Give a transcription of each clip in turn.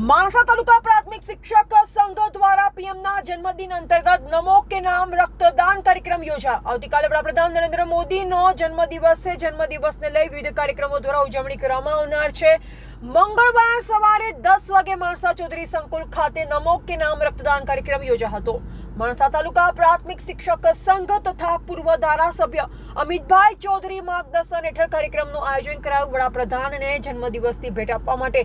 માણસા તાલુકા પ્રાથમિક શિક્ષક સંઘ દ્વારા પીએમના જન્મદિન અંતર્ગત નમો કે નામ રક્તદાન કાર્યક્રમ યોજાયો. આવતીકાલે વડાપ્રધાન નરેન્દ્ર મોદીનો જન્મદિવસ જન્મદિવસને લઈ વિવિધ કાર્યક્રમો દ્વારા ઉજવણી કરવામાં આવનાર છે. મંગળવાર સવારે દસ વાગે માણસા ચૌધરી સંકુલ ખાતે નમો કે નામ રક્તદાન કાર્યક્રમ યોજાયો હતો માણસા તાલુકા પ્રાથમિક શિક્ષક સંઘ તથા પૂર્વ ધારાસભ્ય અમિતભાઈ ચૌધરી માર્ગદર્શન હેઠળ કાર્યક્રમનું આયોજન કરાયું. વડાપ્રધાનને જન્મદિવસની ભેટ આપવા માટે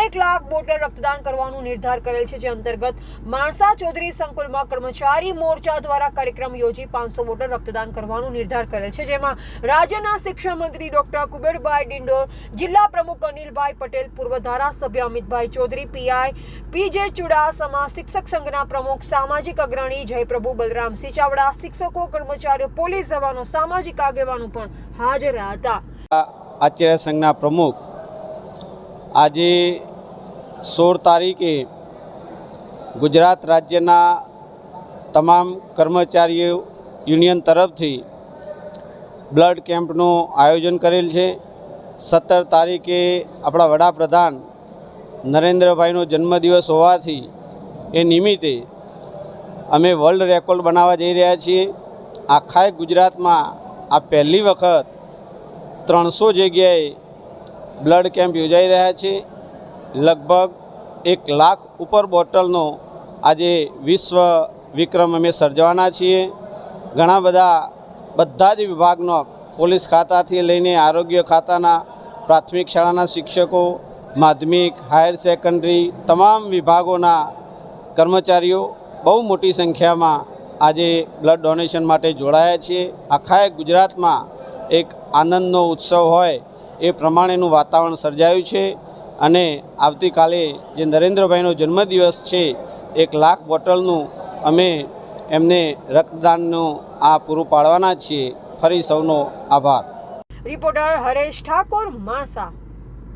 એક લાખ બોટલ રક્તદાન કરવાનું નિર્ધાર કરેલ છે, જે અંતર્ગત માણસા ચૌધરી સંકુલમાં કર્મચારી મોરચા દ્વારા કાર્યક્રમ યોજી પાંચસો વોટર રક્તદાન કરવાનો નિર્ધાર કરેલ છે, જેમાં રાજ્યના શિક્ષણ મંત્રી ડોક્ટર કુબેરભાઈ ડિંડોર, જિલ્લા પ્રમુખ અનિલભાઈ પટેલ, પૂર્વ ધારાસભ્ય અમિતભાઈ ચૌધરી, પીઆઈ પીજે ચુડાસમા શિક્ષક સંઘના પ્રમુખ, સામાજિક અગ્રણી જયપ્રભુ બલરામસિંહ ચાવડા શિક્ષકો, કર્મચારીઓ, પોલીસ જવાનો, સામાજિક આગેવાનો પણ હાજર હતા. આચાર્ય સંઘના પ્રમુખ આજે સોળ તારીખે ગુજરાત રાજ્યના તમામ કર્મચારીઓ યુનિયન તરફથી બ્લડ કેમ્પનું આયોજન કરેલ છે. સત્તર તારીખે આપણા વડાપ્રધાન નરેન્દ્રભાઈનો જન્મદિવસ હોવાથી એ નિમિત્તે અમે વર્લ્ડ રેકોર્ડ બનાવવા જઈ રહ્યા છીએ. આખા ગુજરાતમાં આ પહેલી વખત ત્રણસો જગ્યાએ બ્લડ કેમ્પ યોજાઈ રહ્યા છે. લગભગ એક લાખ ઉપર બોટલનો આજે વિશ્વ વિક્રમ અમે સર્જવાના છીએ. ઘણા બધા બધા જ વિભાગનો પોલીસ ખાતાથી લઈને આરોગ્ય ખાતાના, પ્રાથમિક શાળાના શિક્ષકો, માધ્યમિક, હાયર સેકન્ડરી તમામ વિભાગોના કર્મચારીઓ બહુ મોટી સંખ્યામાં આજે બ્લડ ડોનેશન માટે જોડાયા છીએ. આખા ગુજરાતમાં એક આનંદનો ઉત્સવ હોય એ પ્રમાણેનું વાતાવરણ સર્જાયું છે અને આવતીકાલે જે નરેન્દ્રભાઈનો જન્મદિવસ છે, એક લાખ બોટલનું અમે એમને રક્તદાનનું આ પૂરું પાડવાના છીએ. ફરી સૌનો આભાર. રિપોર્ટર હરેશ ઠાકોર માણસા.